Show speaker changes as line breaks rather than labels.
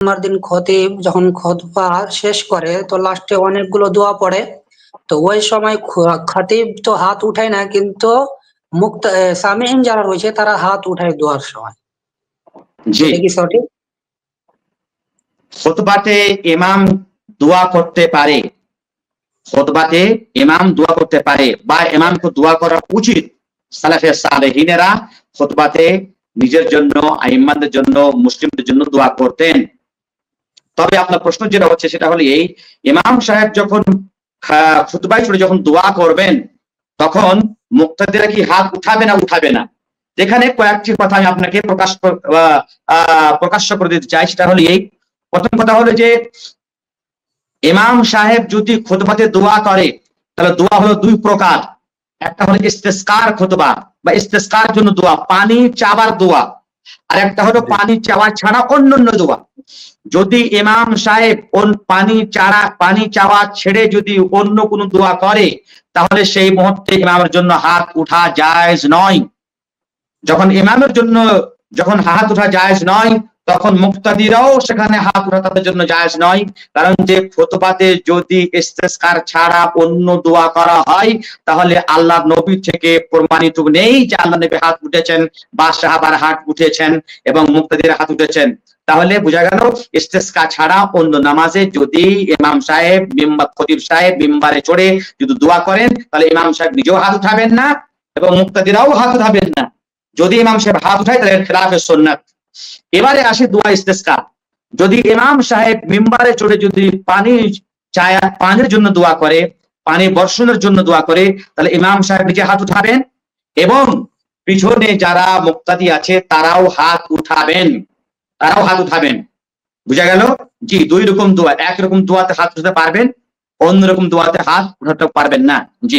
জুম্মার দিন খতিব যখন খতবা শেষ করে তো লাস্টে অনেকগুলো দোয়া পড়ে। তো ওই সময় খতিব তো হাত উঠায় না কিন্তু মুক্ত সামিন যারা রয়েছে তারা হাত উঠায় দোয়ার সময়।
জি।
কি সঠিক?
খুতবাতে ইমাম দোয়া করতে পারে। খুতবাতে ইমাম দোয়া করতে পারে বা ইমামকে দোয়া করা উচিত। সালাফে সালেহিনেরা খুতবাতে নিজের জন্য আইম্মাদের জন্য মুসলিমদের জন্য দোয়া করতেন। তবে আপনার প্রশ্ন যেটা হচ্ছে সেটা হলো এই, ইমাম সাহেব যখন খা- খুতবায় যখন দোয়া করবেন, তখন মুক্তাদিরা কি হাত উঠাবে না উঠাবে না? এখানে কয়েকটি কথা আমি আপনাকে প্রকাশ প্রকাশ্য করে দিতে চাই, সেটা হলো এই। প্রথম কথা হলো যে, ইমাম সাহেব যদি খুতবাতে দোয়া করে, তাহলে দোয়া হলো দুই প্রকার। একটা হলো ইস্তেস্কার খুতবা বা ইস্তেস্কার জন্য দোয়া, পানি চাবার দোয়া। আর একটা হলো পানি চাওয়া ছাড়া অন্যান্য দোয়া যদি ইমাম সাহেব পানি চাড়া পানি চাওয়া ছেড়ে যদি অন্য কোনো দোয়া করে, তাহলে সেই মুহূর্তে ইমামের জন্য হাত উঠা জায়জ নয়। যখন ইমামের জন্য, যখন হাত উঠা জায়জ নয় তখন মুক্তাদিরাও সেখানে হাত উঠা তাদের জন্য জায়েজ নয়। কারণ যে ফতোবাতে যদি ইস্তেস্কার ছাড়া অন্য দোয়া করা হয়, তাহলে আল্লাহ নবী থেকে প্রমাণিত নেই যে আল্লাহ নবী হাত উঠেছেন বা সাহাবার হাত উঠেছেন এবং মুক্তাদির হাত উঠেছেন। তাহলে বোঝা গেল ইস্তেস্কা ছাড়া অন্য নামাজে যদি ইমাম সাহেব মিম্বার, খতিব সাহেব মিম্বারে চড়ে যদি দোয়া করেন, তাহলে ইমাম সাহেব নিজেও হাত উঠাবেন না এবং মুক্তাদিরাও হাত উঠাবেন না। যদি ইমাম সাহেব হাত উঠায়, তাহলে খেলাফে সুন্নাত। এবারে আসে দোয়া ইস্তেস্কা যদি ইমাম সাহেব মিম্বারে চড়ে যদি পানি চায়া, পানির জন্য দোয়া করে, পানি বর্ষণের জন্য দোয়া করে, তাহলে ইমাম সাহেব নিজে হাত উঠাবেন এবং পিছনে যারা মুক্তাদি আছে, তারাও হাত উঠাবেন। তারাও হাত উঠাবেন। বুঝা গেল? জি, দুই রকম দোয়া একরকম দোয়াতে হাত উঠাতে পারবেন অন্যরকম দোয়াতে হাত উঠাতে পারবেন না। জি।